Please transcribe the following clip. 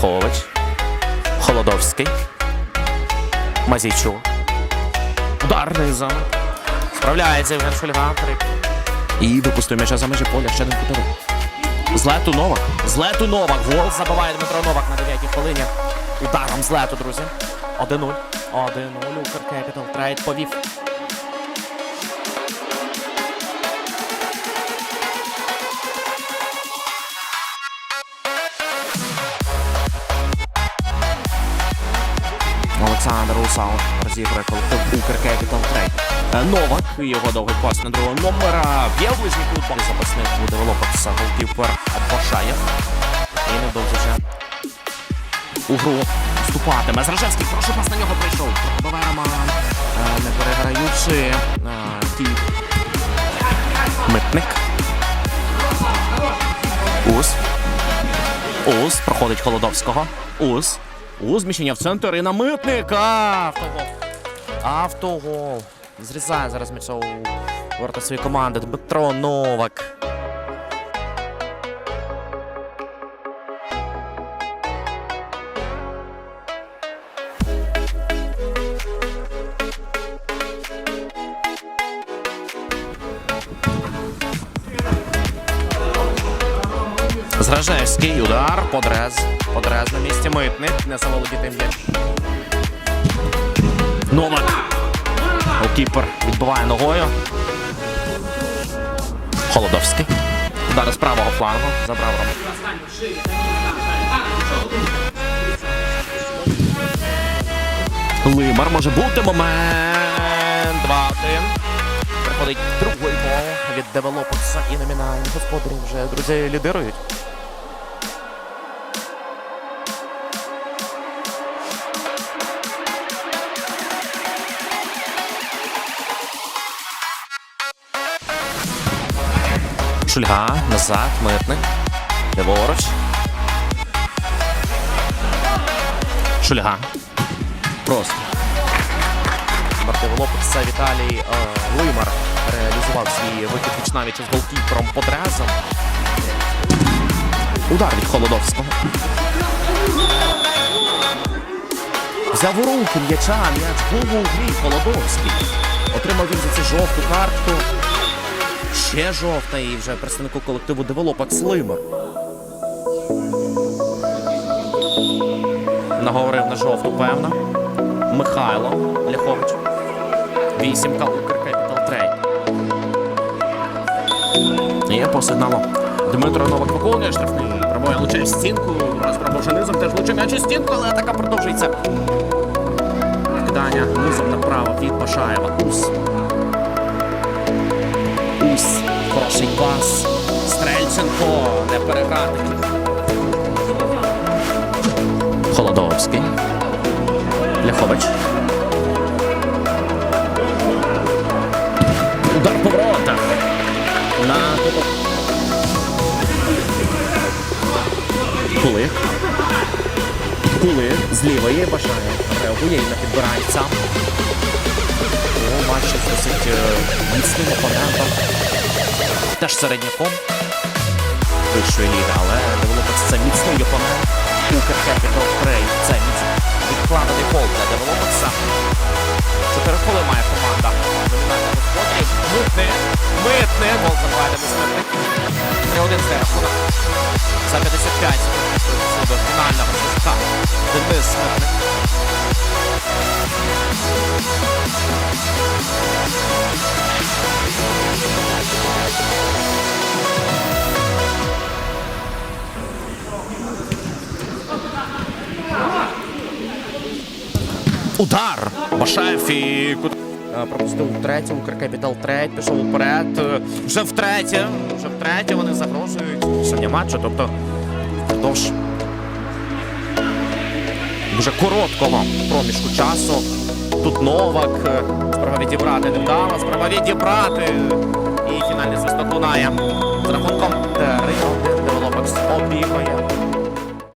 Ляхович. Холодовський. Мазійчук. Удар низом. Справляється Євген Шульга. І випустив м'яча за межі поля. Ще один кутовий. Злету Новак. Злету Новак. Гол забиває Дмитро Новак на 9-й хвилині. Ударом злету, друзі. 1-0. 1-0. Укркепітал. Трейд повів. Олександр Русал розігрує колектив Укркепітал Трейд. Е, Новак і його довгий пас на другого номера. Є в ближній кут запасних буде вилопатися голкіпер Башаєв. І невдовзі вже у гру вступатиме. Зражевський, прошу пас на нього прийшов. Пробиває е, не переграючи. е, Ті. Митник. Ус. Ус проходить Холодовського. Ус. Ус зміщення в центр і на митника. Автогол. Автогол. Зрізає зараз м'яча у ворота своєї команди. Дмитро Новак. Зражевський удар, подрез. Подрез на місці митник. Не заволодіти м'яч. Новак. Голкіпер відбиває ногою. Холодовський. Удар з правого флангу. Забрав Роман. Лимар може бути момент. 2-1. Приходить другий гол від девелоперса і номінальні господарі вже друзі лідирують. Шульга, назад, митник. Ліворуч. Шульга. Просто. Мартин Лопеса Віталій е, Лимар реалізував свій вихід віч навіть із голкіпером Подрезом. Удар від Холодовського. Взяв у руки м'яча, м'яч був у грі Холодовський. Отримав він за це жовту картку. Ще жовта і вже представнику колективу Девелопак Слимер. Наговорив на жовту, певно. Михайло Ляхович. Вісімка Укркепітал Трейд. І по сигналу Дмитро Новак виконує штрафний. Пробує луче в стінку. Раз низом, теж лучше м'яч стінку, але атака продовжується. Кидання низом направо від Башаєва. Ус. Хороший пас. Стрельченко. Не переграти. Холодовський. Ляхович. Удар по воротах. На куток. Кулик. Кулик з лівої бажає. Реагує і не підбирається. О, матч досить е, міцним опонентом. Теж середняком. Вищої ліги, але Девелопекс це міцний опонент. Укр Capital Trade. Це міцний відкладений гол для Девелопекса. Чотири коли має команда. Митний. Митний. Гол забиває Митник. 3-1 це рахунок. За 55 секунд до фінального свистка. Денис Митник. Удар! Башаєв і Е, пропустив третє, Укркапітал треть, пішов уперед. Е, Вже втретє, вже втретє вони загрожують сьогодні матчу, тобто впродовж дуже короткого проміжку часу. Тут Новак, е, справа відібрати не вдало, справа відібрати. І фінальний свисток лунає з рахунком 3-1 Девелопекс обіграє